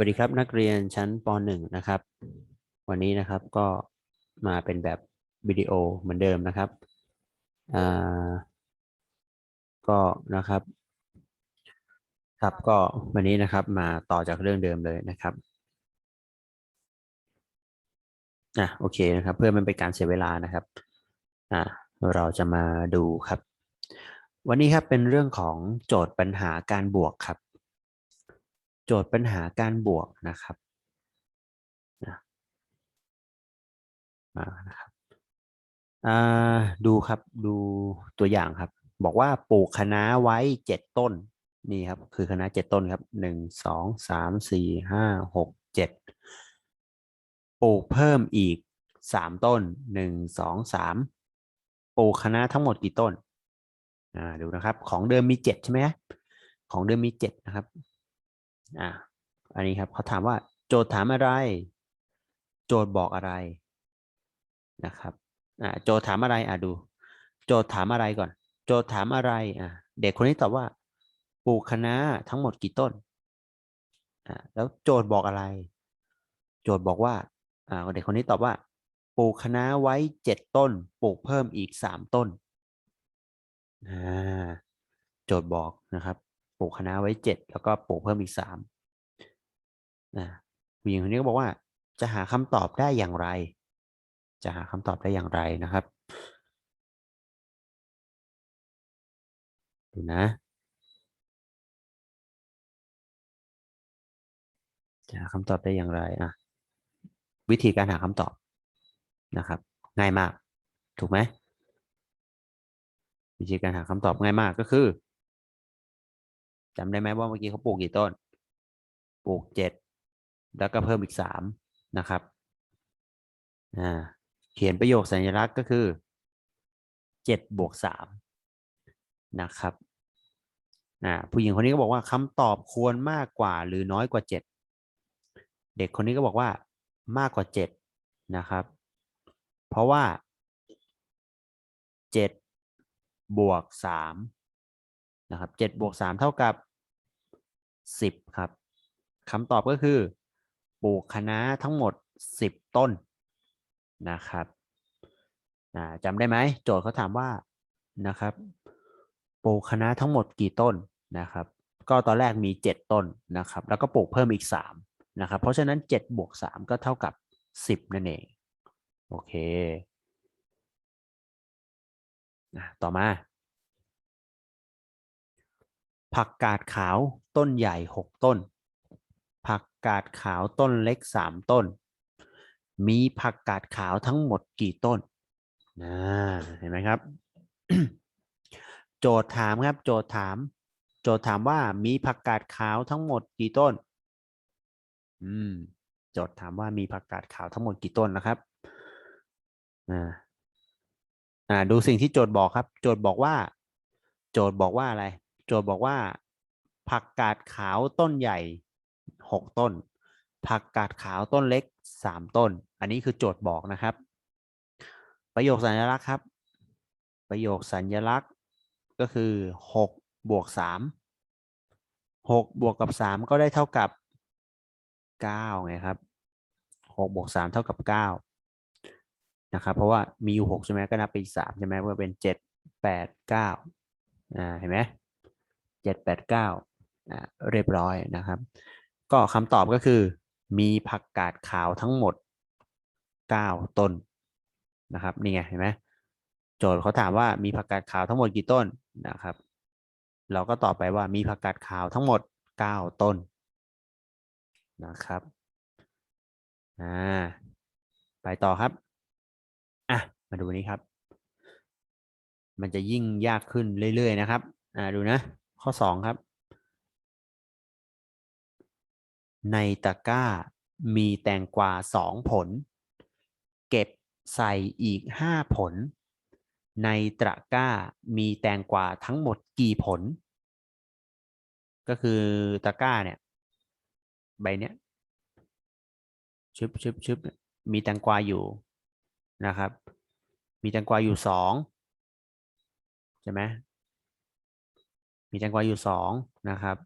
วัสดีครับนักเรียนชั้นป .1 นะครับ วันนี้นะครับก็มาเป็นแบบวิดีโอเหมือนเดิมนะครับก็นะครับ ครับก็วันนี้นะครับมาต่อจากเรื่องเดิมเลยนะครับอะโอเคนะครับ เพื่อไมันเป็นการเสียเวลานะครับอ่าเราจะมาดูครับ วันนี้ครับเป็นเรื่องของโจทย์ปัญหาการบวกครับ โจทย์ปัญหาการบวกนะครับนะมานะครับดูครับดูตัวอย่างครับ บอกว่าปลูกคณะไว้เจ็ดต้นนี่ครับ คือคณะเจ็ดต้นครับหนึ่งสองสามสี่ห้าหกเจ็ดปลูกเพิ่มอีกสามต้นหนึ่งสองสามปลูกคณะทั้งหมดกี่ต้นอ่าดูนะครับ ของเดิมมีเจ็ดใช่ไหมของเดิมมีเจ็ดนะครับ อ่าอันนี้ครับเขาถามว่าโจทย์ถามอะไร โจทย์บอกอะไรนะครับอ่าโจทย์ถามอะไรอ่าดู โจทย์ถามอะไรก่อน โจทย์ถามอะไรอ่าเด็กคนนี้ตอบว่าปลูกคะน้าทั้งหมดกี่ต้นอ่าแล้วโจทย์บอกอะไร โจทย์บอกว่าอ่าเด็กคนนี้ตอบว่าปลูกคะน้าไว้เจ็ดต้น ปลูกเพิ่มอีกสามต้นอ่าโจทย์บอกนะครับ ปลูกคณะไว้เจ็ดแล้วก็ปลูกเพิ่มอีกสามนะผู้หญิงคนนี้ก็บอกว่า จะหาคำตอบได้อย่างไร จะหาคำตอบได้อย่างไรนะครับดูนะจะหาคำตอบได้อย่างไรอะวิธีการหาคำตอบนะครับ ง่ายมาก ถูกไหมวิธีการหาคำตอบง่ายมากก็คือ จำได้ไหมว่าเมื่อกี้เขาปลูกกี่ต้น ปลูกเจ็ดแล้วก็เพิ่มอีกสามนะครับอ่าเขียนประโยคสัญลักษณ์ก็คือเจ็ดบวกสามนะครับอ่าผู้หญิงคนนี้ก็บอกว่าคำตอบควรมากกว่าหรือน้อยกว่าเจ็ดเด็กคนนี้ก็บอกว่ามากกว่าเจ็ดนะครับ เพราะว่าเจ็ดบวกสามนะครับเจ็ดบวกสามเท่ากับ สิบครับคำตอบก็คือปลูกคะน้าทั้งหมดสิบต้นนะครับจำได้ไหมโจทย์เขาถามว่านะครับปลูกคะน้าทั้งหมดกี่ต้นนะครับ ก็ตอนแรกมีเจ็ดต้นนะครับ แล้วก็ปลูกเพิ่มอีกสามนะครับ เพราะฉะนั้นเจ็ดบวกสามก็เท่ากับสิบนั่นเอง โอเคต่อมา ผักกาดขาวต้นใหญ่หกต้น ผักกาดขาวต้นเล็กสามต้น มีผักกาดขาวทั้งหมดกี่ต้นนะเห็นไหมครับ โจทย์ถามครับ โจทย์ถาม โจทย์ถามว่ามีผักกาดขาวทั้งหมดกี่ต้น อืม โจทย์ถามว่ามีผักกาดขาวทั้งหมดกี่ต้นนะครับอ่าอ่า ดูสิ่งที่โจทย์บอกครับ โจทย์บอกว่า โจทย์บอกว่าอะไร โจทย์บอกว่า ผักกาดขาวต้นใหญ่หกต้น ผักกาดขาวต้นเล็กสามต้น อันนี้คือโจทย์บอกนะครับ ประโยคสัญลักษณ์ครับ ประโยคสัญลักษณ์ก็คือหกบวกสามหกบวกกับสามก็ได้เท่ากับเก้าไงครับหกบวกสามเท่ากับเก้านะครับ เพราะว่ามีอยู่หกใช่ไหมก็นับไปอีกสามใช่ไหมก็เป็นเจ็ดแปดเก้าอ่าเห็นไหม เจ็ดแปดเก้าเรียบร้อยนะครับ ก็คำตอบก็คือ มีผักกาดขาวทั้งหมดเก้าต้นนะครับนี่ไงเห็นไหมโจทย์เขาถามว่ามีผักกาดขาวทั้งหมดกี่ต้นนะครับ เราก็ตอบไปว่ามีผักกาดขาวทั้งหมดเก้าต้นนะครับอ่าไปต่อครับอะมาดูนี้ครับ มันจะยิ่งยากขึ้นเรื่อยๆนะครับอ่าดูนะ ข้อสองครับ ในตะกร้ามีแตงกวาสองผล เก็บใส่อีกห้าผล ในตะกร้ามีแตงกวาทั้งหมดกี่ผล ก็คือตะกร้าเนี่ยใบเนี้ยชึบชึบชึบมีแตงกวาอยู่นะครับ มีแตงกวาอยู่สองใช่ไหม มีแตงกวาอยู่สองนะครับ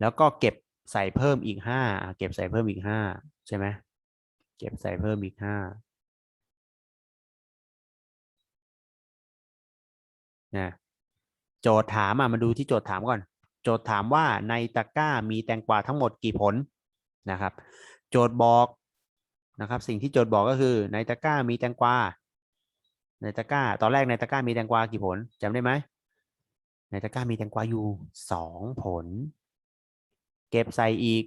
แล้วก็เก็บใส่เพิ่มอีกห้าเก็บใส่เพิ่มอีกห้าใช่ไหมเก็บใส่เพิ่มอีกห้านะโจทย์ถามอะมาดูที่โจทย์ถามก่อน โจทย์ถามว่าในตะกร้ามีแตงกวาทั้งหมดกี่ผลนะครับ โจทย์บอกนะครับ สิ่งที่โจทย์บอกก็คือ ในตะกร้ามีแตงกวาในตะกร้า ตอนแรกในตะกร้ามีแตงกวากี่ผลจำได้ไหม ในตะกร้ามีแตงกวาอยู่สองผล เก็บใส่อีก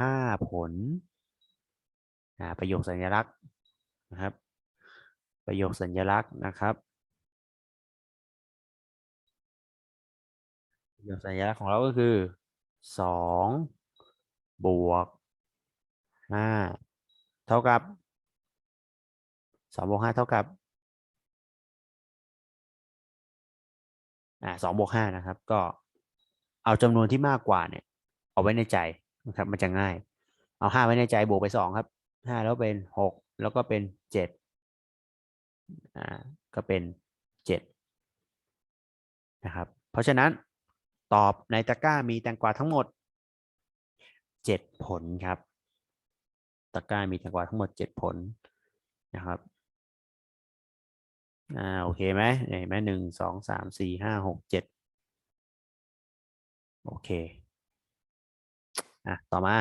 ห้าผลประโยคสัญลักษณ์นะครับ ประโยคสัญลักษณ์นะครับประโยคสัญลักษณ์ของเราก็คือสองบวกห้าเท่ากับสองบวกห้าเท่ากับ อ่าสองบวกห้านะครับ ก็เอาจำนวนที่มากกว่าเนี่ย เอาไว้ในใจนะครับ มันจะง่าย เอาห้าไว้ในใจบวกไปสองครับห้าแล้วเป็นหกแล้วก็เป็นเจ็ดอ่าก็เป็นเจ็ดนะครับ เพราะฉะนั้นตอบในตะกร้ามีแตงกวาทั้งหมดเจ็ดผลครับ ตะกร้ามีแตงกวาทั้งหมดเจ็ดผลนะครับ อ่าโอเคไหมเห็นไหมหนึ่งสองสามสี่ห้าหกเจ็ดโอเคอะต่อมา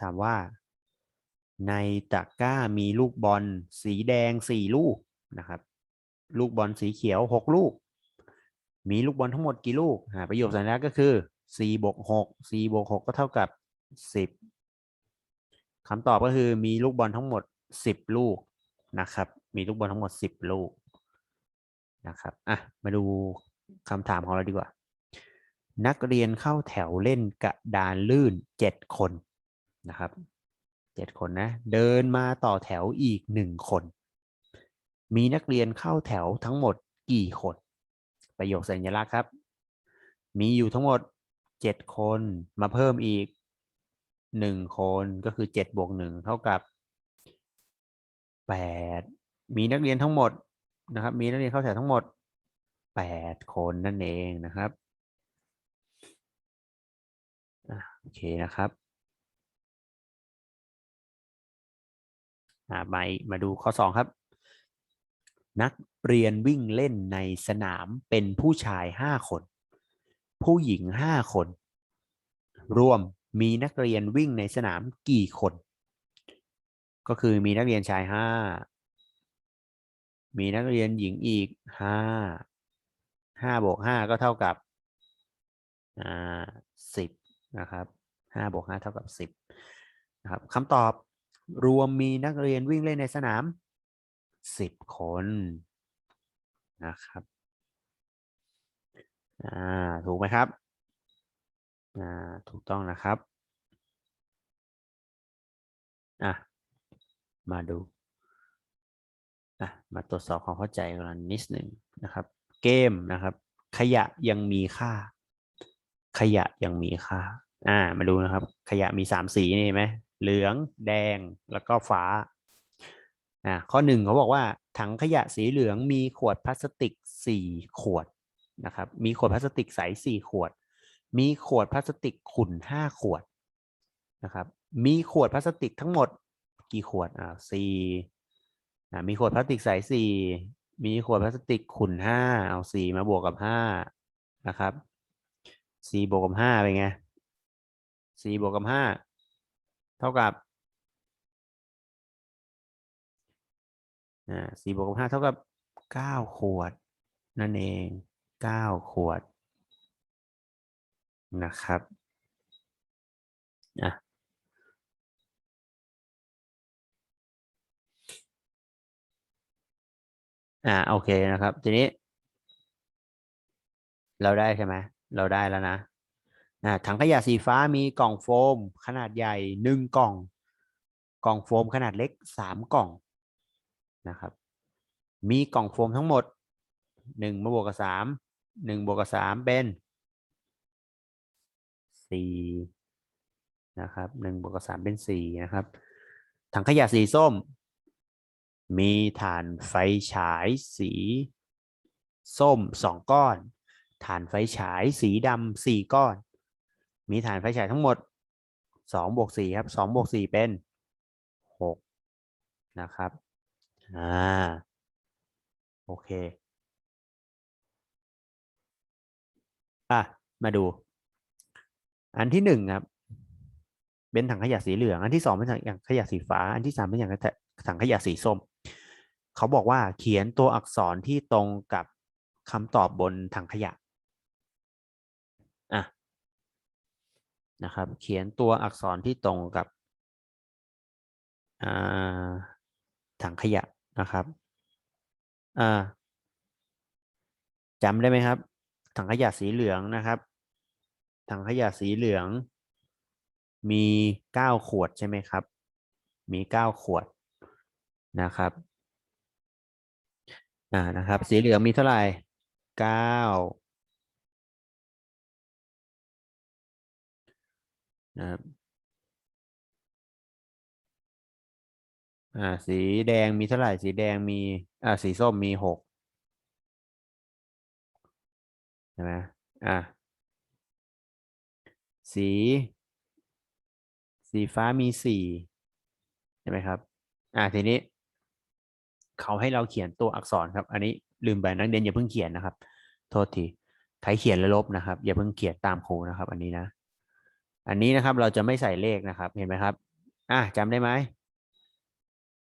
ถามว่า ในตะกร้ามีลูกบอลสีแดงสี่ลูกนะครับ ลูกบอลสีเขียวหกลูก มีลูกบอลทั้งหมดกี่ลูกอ่าประโยคสัญลักษณ์ก็คือสี่บวกหกสี่บวกหกก็เท่ากับสิบคำตอบก็คือมีลูกบอลทั้งหมดสิบลูก นะครับ มีลูกบอลทั้งหมดสิบลูกนะครับอะมาดูคำถามของเราดีกว่า นักเรียนเข้าแถวเล่นกระดานลื่นเจ็ดคนนะครับเจ็ดคนนะ เดินมาต่อแถวอีกหนึ่งคน มีนักเรียนเข้าแถวทั้งหมดกี่คน ประโยคสัญลักษณ์ครับ มีอยู่ทั้งหมดเจ็ดคนมาเพิ่มอีกหนึ่งคนก็คือเจ็ดบวกหนึ่งเท่ากับ แปดมีนักเรียนทั้งหมดนะครับ มีนักเรียนเข้าแถวทั้งหมดแปดคนนั่นเองนะครับโอเคนะครับอ่ามามาดูข้อสองครับ นักเรียนวิ่งเล่นในสนามเป็นผู้ชายห้าคน ผู้หญิงห้าคน รวมมีนักเรียนวิ่งในสนามกี่คน ก็คือมีนักเรียนชายห้า มีนักเรียนหญิงอีกห้า ห้าบวกห้าก็เท่ากับอ่าสิบนะครับห้าบวกห้าเท่ากับสิบนะครับคำตอบรวมมีนักเรียนวิ่งเล่นในสนามสิบคนนะครับอ่าถูกไหมครับอ่าถูกต้องนะครับอะ มาดูอะมาตรวจสอบความเข้าใจกันนิดหนึ่งนะครับ เกมนะครับ ขยะยังมีค่า ขยะยังมีค่า อ่า มาดูนะครับ ขยะมีสามสีนี่ไหมเหลือง แดงแล้วก็ฟ้าอ่าข้อหนึ่งเขาบอกว่าถังขยะสีเหลืองมีขวดพลาสติกสี่ขวดนะครับ มีขวดพลาสติกใสสี่ขวด มีขวดพลาสติกขุ่นห้าขวดนะครับ มีขวดพลาสติกทั้งหมด กี่ขวดอ่าสี่อ่ามีขวดพลาสติกใสสี่มีขวดพลาสติกขุ่นห้าเอาสี่มาบวกกับห้านะครับสี่บวกกับห้าเป็นไงสี่บวกกับห้าเท่ากับอ่าสี่บวกกับห้าเท่ากับเก้าขวด นั่นเองเก้าขวดนะครับอะ อ่าโอเคนะครับ ทีนี้ เราได้ใช่ไหมเราได้แล้วนะอ่าถังขยะสีฟ้ามีกล่องโฟม ขนาดใหญ่หนึ่งกล่อง กล่องโฟมขนาดเล็กสามกล่องนะครับ มีกล่องโฟมทั้งหมดหนึ่งมาบวกกับสามหนึ่งบวกกับสามเป็นสี่นะครับหนึ่งบวกกับสามเป็นสี่นะครับ ถังขยะสีส้ม มีฐานไฟฉายสี ส้มสองก้อน ฐานไฟฉายสีดำสี่ก้อน มีฐานไฟฉายทั้งหมดสองบวกสี่ครับสองบวกสี่เป็นหกนะครับอ่าโอเคอะมาดู อันที่หนึ่งครับ เป็นถังขยะสีเหลือง อันที่สองเป็นถังขยะสีฟ้า อันที่สามเป็นถังขยะสีส้ม เขาบอกว่าเขียนตัวอักษรที่ตรงกับคำตอบบนถังขยะอะนะครับ เขียนตัวอักษรที่ตรงกับถังขยะนะครับจำได้ไหมครับ ถังขยะสีเหลืองนะครับ ถังขยะสีเหลือง มีเก้าขวดใช่ไหมครับ มีเก้าขวดนะครับ อ่านะครับ สีเหลืองมีเท่าไหร่เก้านะครับอ่า สีแดงมีเท่าไหร่ สีแดงมี อ่า สีส้มมีหกใช่ไหมอ่าสี สีฟ้ามีสี่ใช่ไหมครับ อ่าทีนี้ เขาให้เราเขียนตัวอักษรครับ อันนี้ลืมไปนักเรียนอย่าเพิ่งเขียนนะครับ โทษทีใครเขียนแล้วลบนะครับ อย่าเพิ่งเขียนตามครูนะครับ อันนี้นะ อันนี้นะครับเราจะไม่ใส่เลขนะครับ เห็นไหมครับ อะจำได้ไหม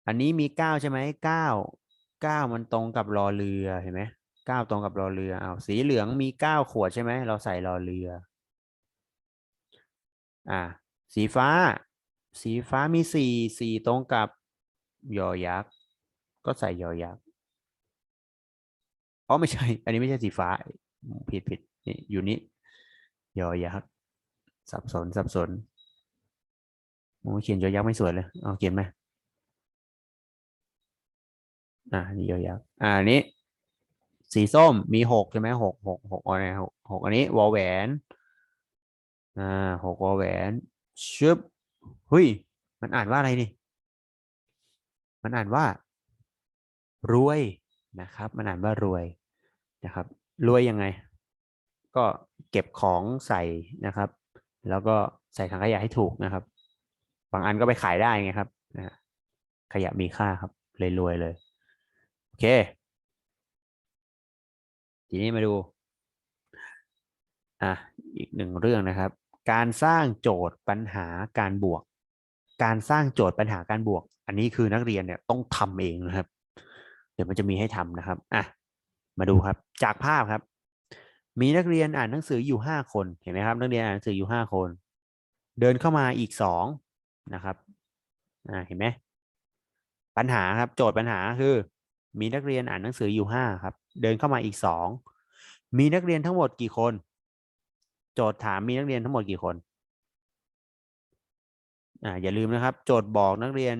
อันนี้มีเก้าใช่ไหมเก้าเก้ามันตรงกับรอเรือเห็นไหมเก้าตรงกับรอเรือเอาสีเหลืองมีเก้าขวดใช่ไหมเราใส่รอเรือ อ่า สีฟ้า สีฟ้ามีสี่สี่ตรงกับยอยักษ์ ก็ใส่ยอยักษ์อ๋อไม่ใช่ อันนี้ไม่ใช่สีฟ้า ผิดผิดนี่อยู่นี้ยอยักษ์สับสนสับสนโอ้เขียนยอยักษ์ไม่สวยเลยเอาเขียนไหมอ่านี่ยอยักษ์อ่านี้สีส้มมีหกใช่ไหมหกหกหกอะไรหกหกอันนี้วอลแหวนอ่าหกวอลแหวนชึบเฮ้ยมันอ่านว่าอะไรนี่ มันอ่านว่า รวยนะครับมันอ่านว่ารวยนะครับ รวยยังไง ก็เก็บของใส่นะครับ แล้วก็ใส่ถังขยะให้ถูกนะครับ บางอันก็ไปขายได้ไงครับนะขยะมีค่าครับ เลยรวยเลย โอเค ทีนี้มาดูอะอีกหนึ่งเรื่องนะครับ การสร้างโจทย์ปัญหาการบวก การสร้างโจทย์ปัญหาการบวก อันนี้คือนักเรียนเนี่ยต้องทำเองนะครับ ดี๋ยวมันจะมีให้ทำนะครับอะมาดูครับ จากภาพครับ มีนักเรียนอ่านหนังสืออยู่ห้าคนเห็นไหมครับ นักเรียนอ่านหนังสืออยู่ห้าคน เดินเข้ามาอีกสองนะครับอ่าเห็นไหมปัญหาครับ โจทย์ปัญหาคือ มีนักเรียนอ่านหนังสืออยู่ห้าครับ เดินเข้ามาอีกสองมีนักเรียนทั้งหมดกี่คน โจทย์ถามมีนักเรียนทั้งหมดกี่คนอ่าอย่าลืมนะครับ โจทย์บอกนักเรียน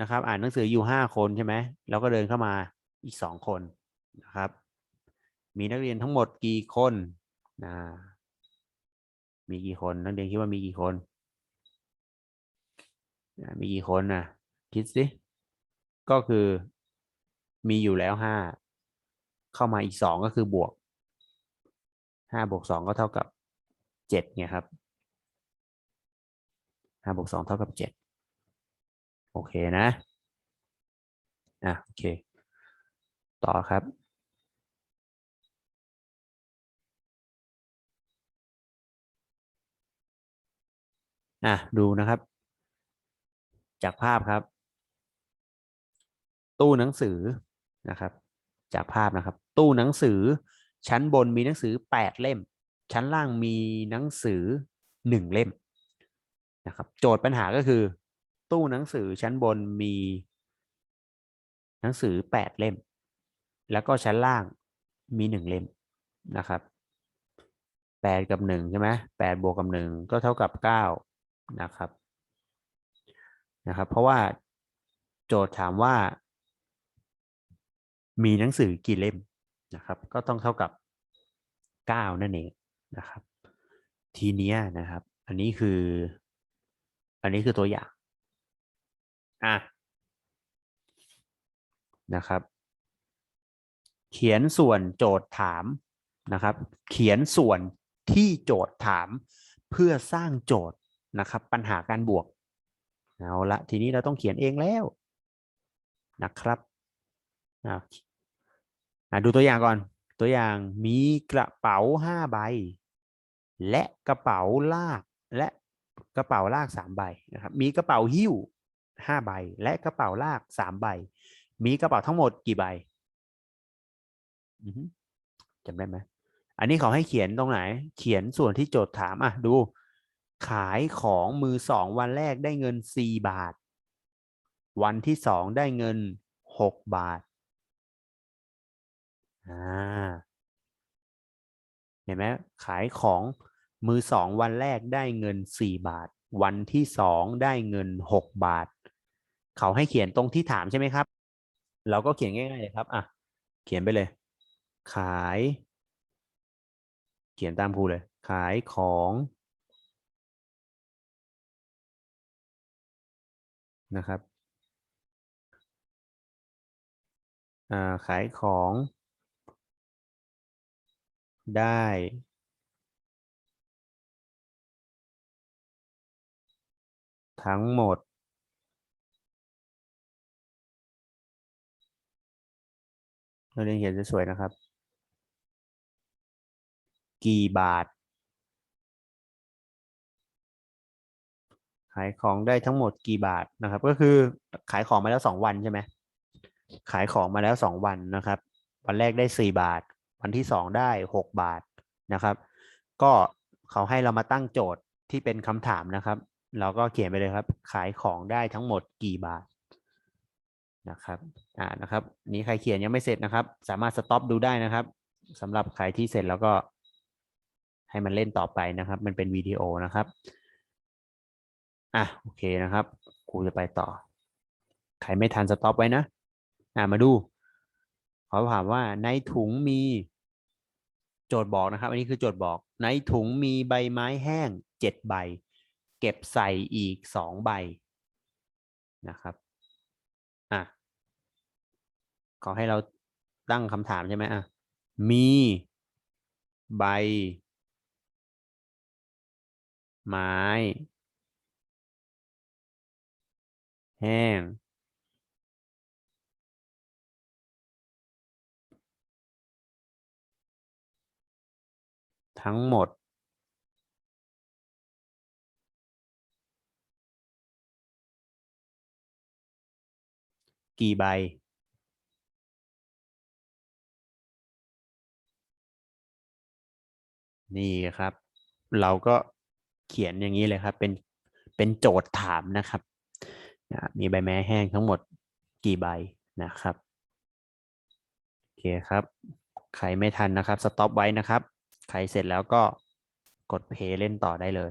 นะครับ อ่านหนังสืออยู่ห้าคนใช่ไหมแล้วก็เดินเข้ามา อีกสองคนนะครับ มีนักเรียนทั้งหมดกี่คนอ่ามีกี่คนนักเรียนคิดว่ามีกี่คนอ่ามีกี่คนนะคิดสิก็คือมีอยู่แล้วห้าเข้ามาอีกสองก็คือบวกห้าบวกสองก็เท่ากับเจ็ดไงครับห้าบวกสองเท่ากับเจ็ดโอเคนะอะโอเค ต่อครับ อะ ดูนะครับ จากภาพครับ ตู้หนังสือนะครับ จากภาพนะครับ ตู้หนังสือ ชั้นบนมีหนังสือแปดเล่ม ชั้นล่างมีหนังสือหนึ่งเล่มนะครับโจทย์ปัญหาก็คือ ตู้หนังสือชั้นบนมี หนังสือแปดเล่ม แล้วก็ชั้นล่างมีหนึ่งเล่มนะครับแปดกับหนึ่งใช่ไหมแปดบวกกับหนึ่งก็เท่ากับเก้านะครับนะครับ เพราะว่าโจทย์ถามว่า มีหนังสือกี่เล่มนะครับ ก็ต้องเท่ากับเก้านั่นเองนะครับ ทีเนี้ยนะครับ อันนี้คือ อันนี้คือตัวอย่างอะนะครับ เขียนส่วนโจทย์ถามนะครับ เขียนส่วนที่โจทย์ถาม เพื่อสร้างโจทย์นะครับ ปัญหาการบวกเอาละทีนี้เราต้องเขียนเองแล้วนะครับอะอะดูตัวอย่างก่อน ตัวอย่างมีกระเป๋าห้าใบ และกระเป๋าลากและกระเป๋าลากสามใบนะครับ มีกระเป๋าหิ้วห้าใบ และกระเป๋าลากสามใบ มีกระเป๋าทั้งหมดกี่ใบ อือฮึจำได้ไหมอันนี้เขาให้เขียนตรงไหน เขียนส่วนที่โจทย์ถามอะดู ขายของมือสองวันแรกได้เงินสี่บาท วันที่สองได้เงินหกบาทอ่าเห็นไหมขายของมือสองวันแรกได้เงินสี่บาท วันที่สองได้เงินหกบาท เขาให้เขียนตรงที่ถามใช่ไหมครับ เราก็เขียนง่ายๆเลยครับอะเขียนไปเลย ขาย เขียนตามครูเลย ขายของนะครับาขายของ ได้ ทั้งหมด เราเรียนเขียนสวยๆนะครับ กี่บาท ขายของได้ทั้งหมดกี่บาทนะครับ ก็คือขายของมาแล้วสองวันใช่ไหมขายของมาแล้วสองวันนะครับ วันแรกได้สี่บาท วันที่สองได้หกบาทนะครับ ก็เขาให้เรามาตั้งโจทย์ที่เป็นคำถามนะครับ เราก็เขียนไปเลยครับ ขายของได้ทั้งหมดกี่บาทนะครับอ่านะครับ นี้ใครเขียนยังไม่เสร็จนะครับ สามารถสต็อปดูได้นะครับสำหรับใครที่เสร็จแล้วก็ ให้มันเล่นต่อไปนะครับ มันเป็นวิดีโอนะครับอะโอเคนะครับครูจะไปต่อ ใครไม่ทันสต็อปไว้นะอะมาดูเขาถามว่าในถุงมีโจทย์บอกนะครับ อันนี้คือโจทย์บอกในถุงมีใบไม้แห้งเจ็ดใบ เก็บใส่อีกสองใบนะครับอะขอให้เราตั้งคำถามใช่ไหมอะมีใบ ไม้ แห้ง ทั้งหมด กี่ใบนี่ครับ เราก็ เขียนอย่างนี้เลยครับ เป็นเป็นโจทย์ถามนะครับ มีใบไม้แห้งทั้งหมดกี่ใบนะครับโอเคครับ ใครไม่ทันนะครับ สต็อปไว้นะครับ ใครเสร็จแล้วก็กดเพลย์เล่นต่อได้เลย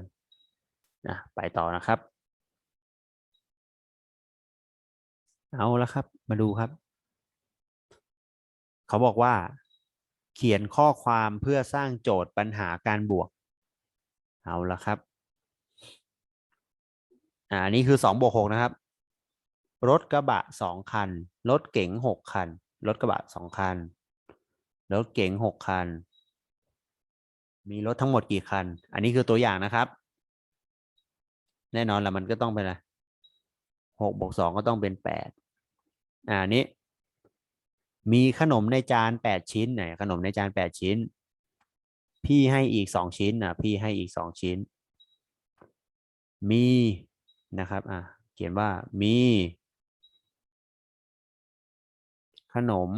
นะไปต่อนะครับ เอาละครับ มาดูครับ เขาบอกว่า เขียนข้อความเพื่อสร้างโจทย์ปัญหาการบวก เอาละครับ อ่าอันนี้คือสองบวกหกนะครับ รถกระบะสองคัน รถเก๋งหกคัน รถกระบะสองคัน รถเก๋งหกคัน มีรถทั้งหมดกี่คัน อันนี้คือตัวอย่างนะครับ แน่นอนละมันก็ต้องเป็นอะไรหกบวกสองก็ต้องเป็นแปดอ่านี้ มีขนมในจานแปดชิ้นไหนขนมในจานแปดชิ้น พี่ให้อีกสองชิ้นอะพี่ให้อีกสองชิ้น มีนะครับอะเขียนว่ามี ขนม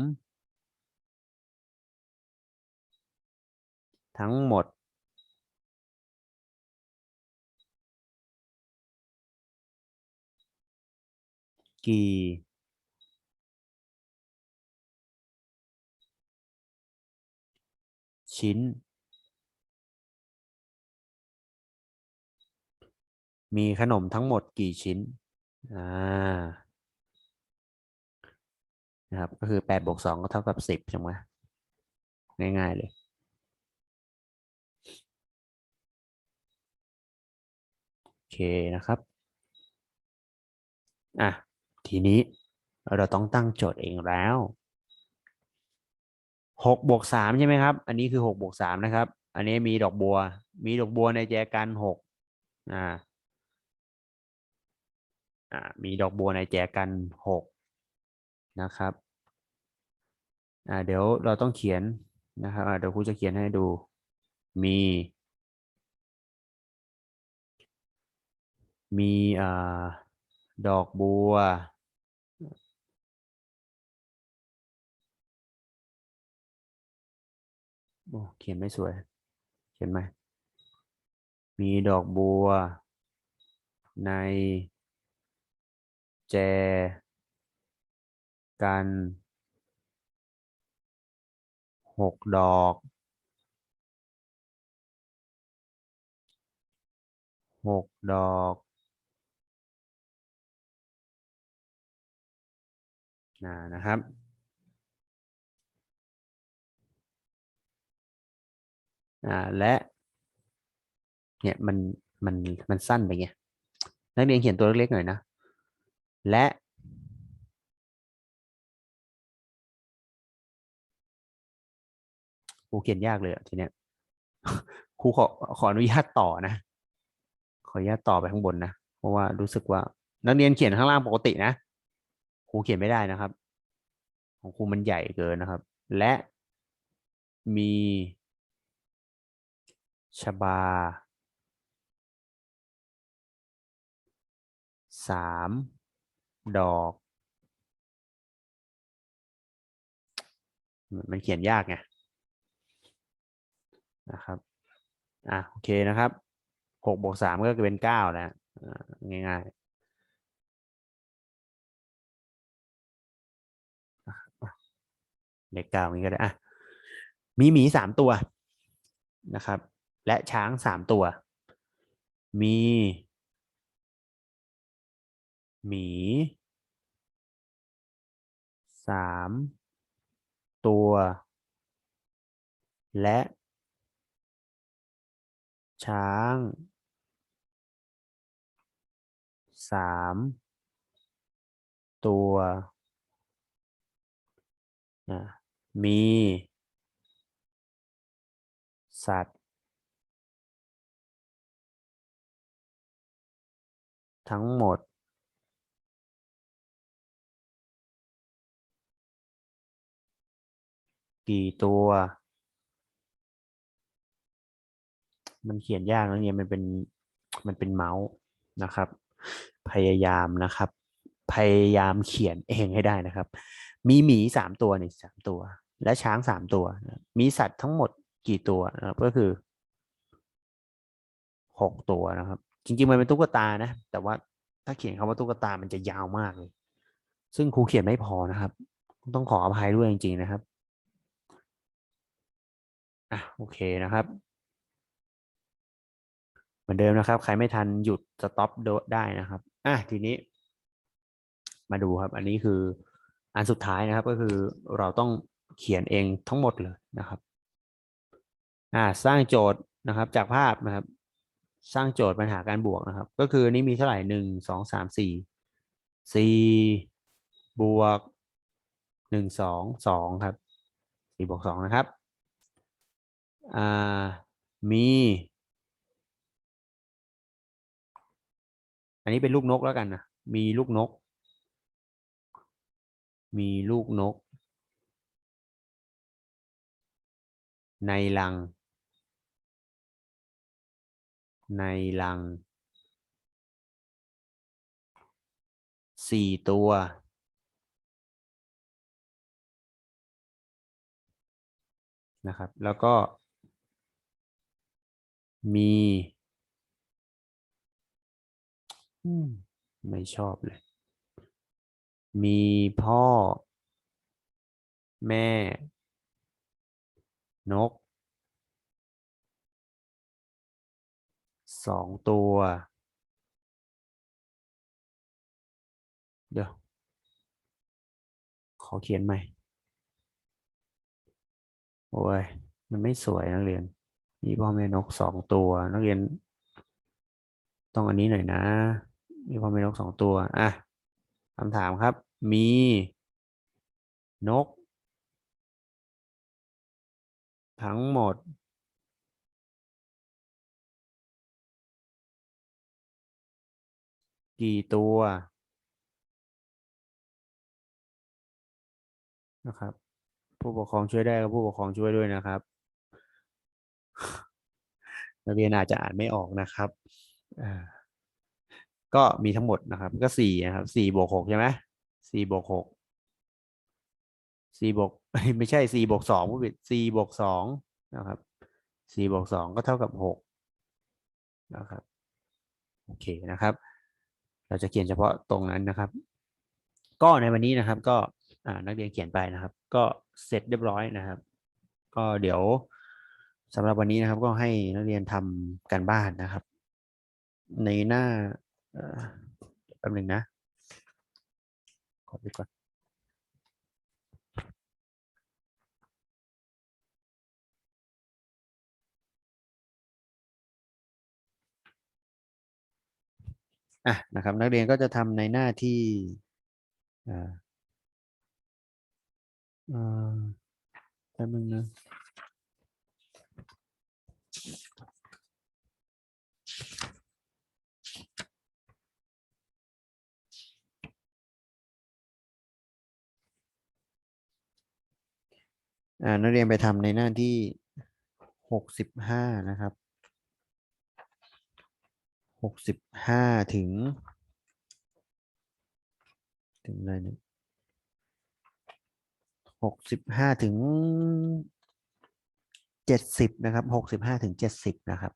ทั้งหมด กี่ ชิ้น มีขนมทั้งหมดกี่ชิ้น อ่า นะครับ ก็คือแปดบวกสองก็เท่ากับสิบใช่ไหมง่าย ๆ เลย โอเคนะครับ อะ ทีนี้เราต้องตั้งโจทย์เองแล้วหกบวกสามใช่ไหมครับ อันนี้คือหกบวกสามนะครับ อันนี้มีดอกบัว มีดอกบัวในแจกันหกอ่าอ่า มีดอกบัวในแจกันหกนะครับเดี๋ยวเราต้องเขียนนะครับเดี๋ยวครูจะเขียนให้ดูมี มีอดอกบัว โอ้เขียนไม่สวย เขียนไหมมีดอกบัวใน แจ กันหกดอกหกดอกนะนะครับ อ่า และ เนี่ย มัน มัน มันสั้นไปไงนักเรียนเขียนตัวเล็กๆหน่อยนะ และ ครูเขียนยากเลยอะทีเนี้ยครูขอขออนุญาตต่อนะ ขออนุญาตต่อไปข้างบนนะ เพราะว่ารู้สึกว่า นักเรียนเขียนข้างล่างปกตินะ ครูเขียนไม่ได้นะครับ ของครูมันใหญ่เกินนะครับ และมีชบาสาม ดอก มันเขียนยากไงนะครับอะโอเคนะครับหกบวกสามก็เป็นเก้าแล้วอ่าง่ายๆเลขเก้านี้ก็ได้อะมีหมีสามตัวนะครับ และช้างสามตัว มี หมี สามตัว และ ช้างสามตัวนะมี สัตว์ ทั้งหมด กี่ตัว มันเขียนยากนะเนี่ยมันเป็นมันเป็นเมาส์นะครับ พยายามนะครับ พยายามเขียนเองให้ได้นะครับ มีหมีสามตัวนี่สามตัว และช้างสามตัว มีสัตว์ทั้งหมดกี่ตัวนะครับก็คือหกตัวนะครับ จริงๆมันเป็นตุ๊กตานะ แต่ว่าถ้าเขียนคำว่าตุ๊กตามันจะยาวมากเลย ซึ่งครูเขียนไม่พอนะครับ ต้องขออภัยด้วยจริงๆนะครับ อะโอเคนะครับ เหมือนเดิมนะครับ ใครไม่ทันหยุดสต็อปได้นะครับอะทีนี้ มาดูครับ อันนี้คืออันสุดท้ายนะครับ ก็คือเราต้องเขียนเองทั้งหมดเลยนะครับอ่าสร้างโจทย์นะครับ จากภาพนะครับ สร้างโจทย์ปัญหาการบวกนะครับ ก็คือนี้มีเท่าไหร่หนึ่งสองสามสี่สี่บวกหนึ่งสองสองครับสี่บวกสองนะครับ อ่า มี อันนี้เป็นลูกนกแล้วกันนะ มีลูกนก มีลูกนก ในรัง ในรัง สี่ตัวนะครับ แล้วก็ มีอืมไม่ชอบเลย มีพ่อ แม่ นก สองตัว เดี๋ยว ขอเขียนใหม่ โอ้ย มันไม่สวยนักเรียน มีพ่อแม่นกสองตัว นักเรียน ต้องอันนี้หน่อยนะ มีพ่อแม่นกสองตัว อะคำถามครับ มีนก ทั้งหมด กี่ตัวนะครับ ผู้ปกครองช่วยได้ก็ผู้ปกครองช่วยด้วยนะครับ นักเรียนอาจจะอ่านไม่ออกนะครับก็มีทั้งหมดนะครับ ก็สี่นะครับสี่บวกหกใช่ไหมสี่บวกหกสี่บวกไม่ใช่สี่บวกสองผู้ผิดสี่บวกสองนะครับสี่บวกสองก็เท่ากับหกนะครับโอเคนะครับ เราจะเขียนเฉพาะตรงนั้นนะครับ ก็ในวันนี้นะครับ ก็นักเรียนเขียนไปนะครับ ก็เสร็จเรียบร้อยนะครับ ก็เดี๋ยว สำหรับวันนี้นะครับก็ให้นักเรียนทำการบ้านนะครับ ในหน้าแป๊บหนึ่งนะ ขอดูก่อนอะนะครับ นักเรียนก็จะทำในหน้าที่อ่าอ่าแป๊บนึงนะ นักเรียนไปทำในหน้าที่หกสิบห้านะครับหกสิบห้าถึง ถึงอะไรเนี่ยหกสิบห้าถึงเจ็ดสิบนะครับหกสิบห้าถึงเจ็ดสิบนะครับ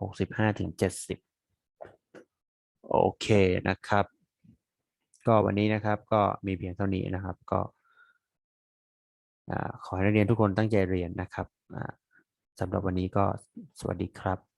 หกสิบห้าถึงเจ็ดสิบโอเคนะครับ ก็วันนี้นะครับก็มีเพียงเท่านี้นะครับก็ ขอให้นักเรียนทุกคนตั้งใจเรียนนะครับสำหรับวันนี้ก็สวัสดีครับ